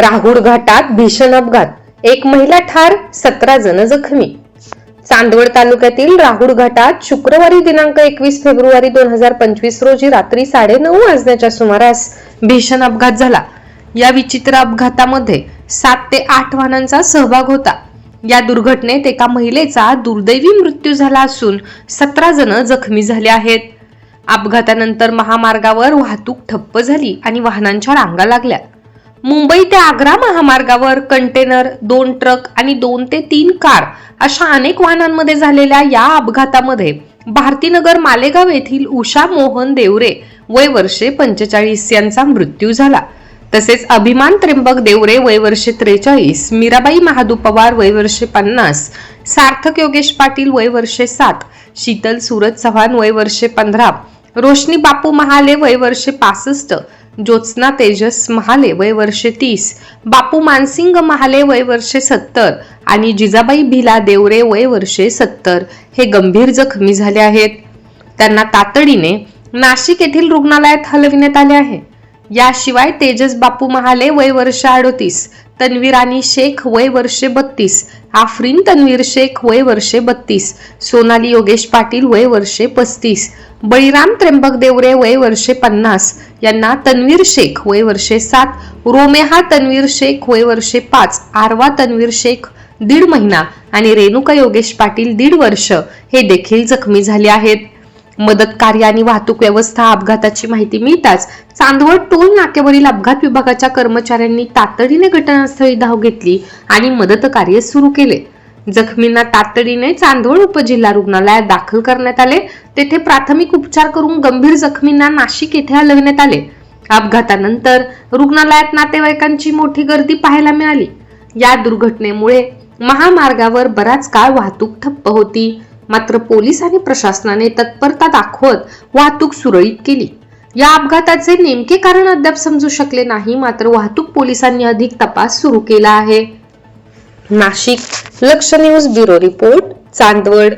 राहुड घाटात भीषण अपघात. एक महिला ठार सतरा जण जखमी. चांदवड तालुक्यातील राहुड घाटात शुक्रवारी दिनांक एकवीस फेब्रुवारी दोन हजार पंचवीस रोजी रात्री साडेनऊ वाजण्याच्या सुमारास भीषण अपघात झाला. या विचित्र अपघातामध्ये सात ते आठ वाहनांचा सहभाग होता. या दुर्घटनेत एका महिलेचा दुर्दैवी मृत्यू झाला असून सतरा जण जखमी झाले आहेत. अपघातानंतर महामार्गावर वाहतूक ठप्प झाली आणि वाहनांच्या रांगा लागल्या. मुंबई ते आग्रा महामार्गावर कंटेनर दोन ट्रक आणि दोन ते तीन कार अशा अनेक वाहनांमध्ये झालेल्या या अपघातामध्ये भारतीनगर मालेगाव येथील उषा मोहन देवरे वय वर्षे पंचेचाळीस यांचा मृत्यू झाला. तसेच अभिमान त्र्यंबक देवरे वय वर्षे त्रेचाळीस मीराबाई महादू पवार वय वर्षे पन्नास सार्थक योगेश पाटील वय वर्षे सात शीतल सूरज चव्हाण वय वर्षे पंधरा रोशनी बापू महाले वय वर्षे पासष्ट ज्योत्स्ना तेजस महाले वय वर्ष तीस बापू मानसिंग महाले वय वर्षे सत्तर आणि जिजाबाई भिला देवरे वय वर्षे सत्तर हे गंभीर जखमी झाले आहेत. त्यांना तातडीने नाशिक येथील रुग्णालयात हलविण्यात आले आहे. याशिवाय तेजस बापू महाले वय वर्ष अडोतीस तन्वीर आणि शेख वय वर्षे बत्तीस आफरीन तन्वीर शेख वय वर्षे बत्तीस सोनाली योगेश पाटील वय वर्षे पस्तीस बळीराम त्र्यंबक देवरे वय वर्षे पन्नास यांना तन्वीर शेख वय वर्षे सात रोमेहा तन्वीर शेख वय वर्षे पाच आरवा तन्वीर शेख दीड महिना आणि रेणुका योगेश पाटील दीड वर्ष हे देखील जखमी झाले आहेत. मदत कार्य आणि वाहतूक व्यवस्था अपघाताची माहिती मिळताच चांदवड टोल नाक्यावरील अपघात विभागाच्या कर्मचाऱ्यांनी तातडीने घटनास्थळी धाव घेतली आणि मदत कार्य सुरू केले. जखमींना तातडीने चांदवड उपजिल्हा रुग्णालयात दाखल करण्यात आले. तेथे प्राथमिक उपचार करून गंभीर जखमींना नाशिक येथे हलविण्यात आले. अपघातानंतर रुग्णालयात नातेवाईकांची मोठी गर्दी पाहायला मिळाली. या दुर्घटनेमुळे महामार्गावर बराच काळ वाहतूक ठप्प होती. मात्र पोलीस आणि प्रशासनाने तत्परता दाखवत वाहतूक सुरळीत केली. या अपघाताचे नेमके कारण अद्याप समजू शकले नाही. मात्र वाहतूक पोलिसांनी अधिक तपास सुरू केला आहे. नाशिक लक्ष न्यूज ब्युरो रिपोर्ट चांदवड.